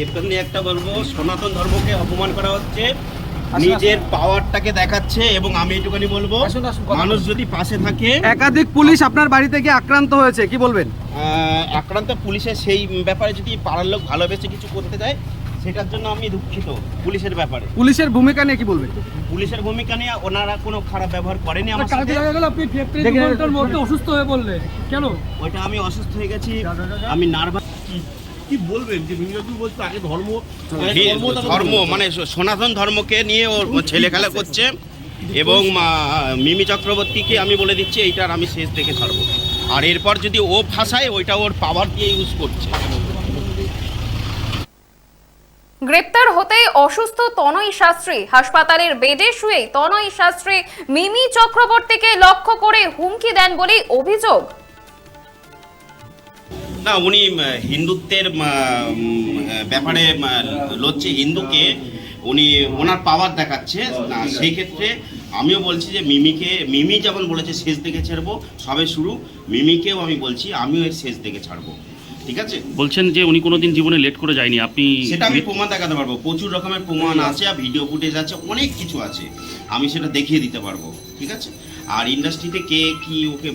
এর একটা বলব সনাতন ধর্মকে অপমান করা হচ্ছে। নিজের পাওয়ারটাকে দেখাচ্ছে এবং আমি এটুখানি বলব মানুষ যদি পাশে থাকে একাধিক পুলিশ আপনার বাড়িতে গিয়ে আক্রান্ত হয়েছে কি বলবেন? আক্রান্ত পুলিশের সেই ব্যাপারে যদি পাড়ার লোক ভালোবেসে কিছু করতে চায় সেটার জন্য আমি দুঃখিত পুলিশের ব্যাপারে। পুলিশের ভূমিকা নিয়ে কি বলবেন? পুলিশের ভূমিকা নিয়ে ওনারা কোনো খারাপ ব্যবহার করেনি আমার কালকে সাথে। আপনি অসুস্থ হয়ে পড়লেন কেন? ওইটা আমি অসুস্থ হয়ে গেছি আমি নার্ভাস। কি বলবেন? যে বিনিয়োগ বলতে আগে ধর্ম ধর্ম, মানে সনাতন ধর্মকে নিয়ে ওর ছেলে খেলা করছে এবং মিমি চক্রবর্তীকে আমি বলে দিচ্ছি এইটার আমি শেষ দেখে ছাড়বো। আর এরপর যদি ও ফাঁসায় ওইটা ওর পাওয়ার দিয়ে ইউজ করছে। গ্রেপ্তার হতেই অসুস্থ তনয় শাস্ত্রী হাসপাতালের বেডে শুয়ে তনয় শাস্ত্রী মিমি চক্রবর্তীকে লক্ষ্য করে হুমকি দেন বলেই অভিযোগ। না উনি হিন্দুত্বের ব্যাপারে লড়ছে হিন্দুকে উনি ওনার পাওয়ার দেখাচ্ছে। না সেই ক্ষেত্রে আমিও বলছি যে মিমিকে মিমি যেমন বলেছে শেষ দিকে ছাড়বো সবে শুরু। মিমিকেও আমি বলছি আমিও এর শেষ দিকে ছাড়বো। ঠিক আছে? বলছেন যে উনি কোনোদিন জীবনে লেট করে যায়নি আপনি সেটা আমি প্রমাণ দেখাতে পারব। প্রচুর রকমের প্রমাণ আছে আর ভিডিও ফুটেজ আছে অনেক কিছু আছে। আমি সেটা দেখিয়ে দিতে পারব। ঠিক আছে? আর ইন্ডাস্ট্রিতে কে কি ওকে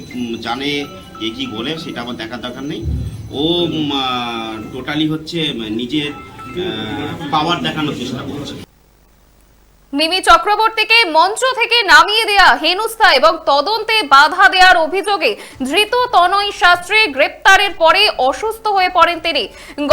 জানে কে কি বলে সেটা আমার দেখার দরকার নেই। ও টোটালি হচ্ছে নিজের পাওয়ার দেখানোর চেষ্টা করছে। মিমি চক্রবর্তীকে মঞ্চ থেকে নামিয়ে দেয়া হেনস্থা এবং তদন্তে বাধা দেওয়ার অভিযোগে ধৃত তনয় শাস্ত্রী গ্রেপ্তারের পরে অসুস্থ হয়ে পড়েন তিনি।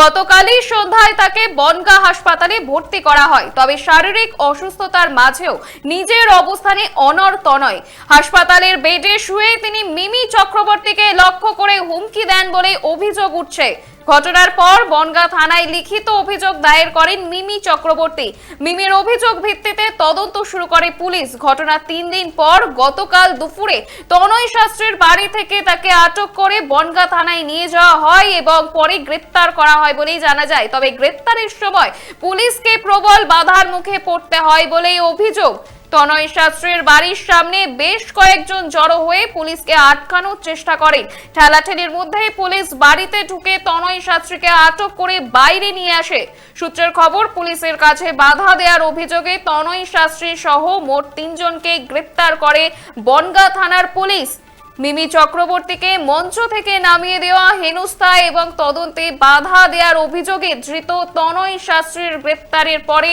গতকালই সন্ধ্যায় তাকে বনগা হাসপাতালে ভর্তি করা হয়। তবে শারীরিক অসুস্থতার মাঝেও নিজের অবস্থানে অনর তনয়। হাসপাতালের বেডে শুয়ে তিনি মিমি চক্রবর্তীকে লক্ষ্য করে হুমকি দেন বলে অভিযোগ উঠছে। ঘটনার পর বনগা থানায় লিখিত অভিযোগ দায়ের করেন মিমি চক্রবর্তী। মিমির অভিযোগ ভিত্তিতে তদন্ত শুরু করে পুলিশ। ঘটনার তিন দিন পর গতকাল দুপুরে তনয় শাস্ত্রীর বাড়ি থেকে তাকে আটক করে বনগা থানায় নিয়ে যাওয়া হয় এবং পরে গ্রেপ্তার করা হয় বলেই জানা যায়। তবে গ্রেপ্তারের সময় পুলিশকে প্রবল বাধার মুখে পড়তে হয় বলেই অভিযোগ তনয় শাস্ত্রীর বাড়ির সামনে বেশ কয়েকজন জড়ো হয়ে পুলিশকে আটকানোর চেষ্টা করে। ঠেলাঠেলির মধ্যেই পুলিশ বাড়িতে ঢুকে তনয় শাস্ত্রীকে আটক করে বাইরে নিয়ে আসে। সূত্রের খবর, পুলিশের কাছে বাধা দেওয়ার অভিযোগে তনয় শাস্ত্রী সহ মোট তিনজনকে গ্রেপ্তার করে বনগা থানার পুলিশ। মিমি চক্রবর্তীকে মঞ্চ থেকে নামিয়ে দেওয়া হেনস্থা এবং তদন্তে বাধা দেওয়ার অভিযোগে ধৃত তনয় শাস্ত্রীর গ্রেপ্তারের পরে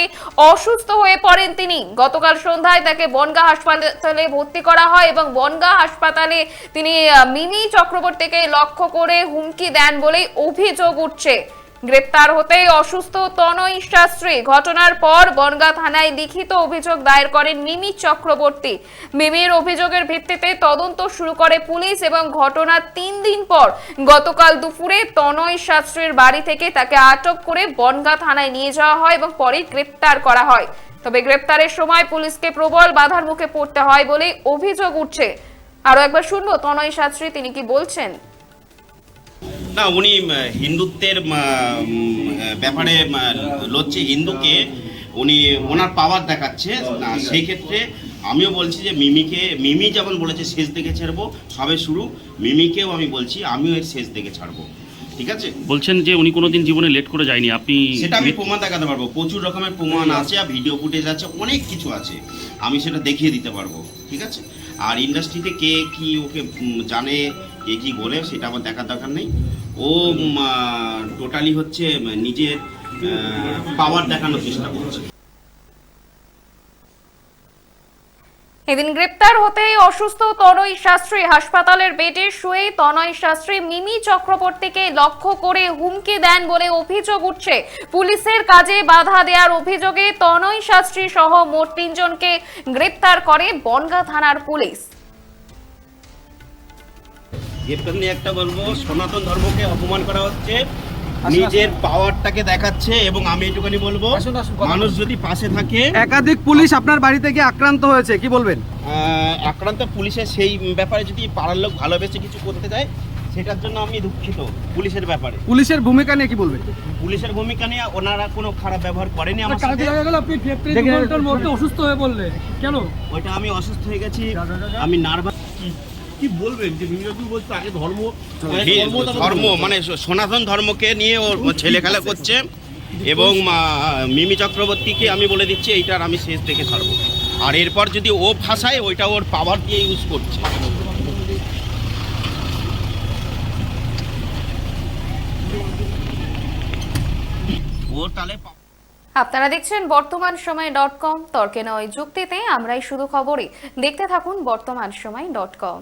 অসুস্থ হয়ে পড়েন তিনি। গতকাল সন্ধ্যায় তাকে বনগা হাসপাতালে ভর্তি করা হয় এবং বনগা হাসপাতালে তিনি মিমি চক্রবর্তীকে লক্ষ্য করে হুমকি দেন বলেই অভিযোগ উঠছে। গ্রেপ্তার হতেই অসুস্থ তনয় শাস্ত্রী। ঘটনার পর বনগা থানায় লিখিত অভিযোগ দায়ের করেন মিমি চক্রবর্তী। মিমির অভিযোগের ভিত্তিতে তদন্ত শুরু করে পুলিশ এবং ঘটনার তিন দিন পর গতকাল দুপুরে তনয় শাস্ত্রীর বাড়ি থেকে তাকে আটক করে বনগা থানায় নিয়ে যাওয়া হয় এবং পরে গ্রেপ্তার করা হয়। তবে গ্রেপ্তারের সময় পুলিশকে প্রবল বাধার মুখে পড়তে হয় বলেই অভিযোগ উঠছে। আরও একবার শুনব তনয় শাস্ত্রী তিনি কি বলছেন? না উনি হিন্দুত্বের ব্যাপারে লড়ছে হিন্দুকে উনি ওনার পাওয়ার দেখাচ্ছে। না সেই ক্ষেত্রে আমিও বলছি যে মিমিকে মিমি যেমন বলেছে শেষ দিকে ছাড়বো সবে শুরু। মিমিকেও আমি বলছি আমিও এর শেষ দিকে ছাড়বো। ঠিক আছে? বলছেন যে উনি কোনোদিন জীবনে লেট করে যায়নি আপনি সেটা আমি প্রমাণ দেখাতে পারব। প্রচুর রকমের প্রমাণ আছে আর ভিডিও ফুটেজ আছে অনেক কিছু আছে। আমি সেটা দেখিয়ে দিতে পারব। ঠিক আছে? আর ইন্ডাস্ট্রিতে কে কি ওকে জানে? কে কি বলে সেটা আমার দেখার দরকার নেই। ও টোটালি হচ্ছে নিজের পাওয়ার দেখানোর চেষ্টা করছে। এদিন গ্রেপ্তার হতেই অসুস্থ তনয় শাস্ত্রী হাসপাতালের বেডে শুয়ে তনয় শাস্ত্রী মিমি চক্রবর্তীকে লক্ষ্য করে হুমকি দেন বলে অভিযোগ উঠছে। পুলিশের কাজে বাধা দেওয়ার অভিযোগে তনয় শাস্ত্রী সহ মোট তিনজনকে গ্রেপ্তার করে বনগা থানার পুলিশ। নিয়ে একটা বলব সনাতন ধর্মকে অপমান করা হচ্ছে। নিজের পাওয়ারটাকে দেখাচ্ছে এবং আমি এটুখানি বলব মানুষ যদি পাশে থাকে একাধিক পুলিশ আপনার বাড়িতে গিয়ে আক্রান্ত হয়েছে কি বলবেন? আক্রান্ত পুলিশের সেই ব্যাপারে যদি পাড়ার লোক ভালোবেসে কিছু করতে চায় সেটার জন্য আমি দুঃখিত পুলিশের ব্যাপারে। পুলিশের ভূমিকা নিয়ে কি বলবেন? পুলিশের ভূমিকা নিয়ে ওনারা কোনো খারাপ ব্যবহার করেনি আমার কালকে সাথে। দেখা গেল আপনি ফেব্রুয়ারি দু ঘণ্টার মধ্যে অসুস্থ হয়ে পড়লেন কেন? ওইটা আমি অসুস্থ হয়ে গেছি আমি নার্ভাস। কি বলবেন? যে বলতে আগে ধর্ম ধর্ম, মানে সনাতন ধর্মকে নিয়ে ওর ছেলে খেলা করছে এবং মিমি চক্রবর্তীকে আমি বলে দিচ্ছি এইটার আমি শেষ দেখে ছাড়বো। আর এরপর যদি ও ফাঁসায় ওইটা ওর পাওয়ার দিয়ে ইউজ করছে। ওর তাহলে আপনারা দেখছেন বর্তমান সময় ডট কম তর্কে নয় যুক্তিতে আমরাই শুধু খবরে। দেখতে থাকুন বর্তমান সময় ডট কম।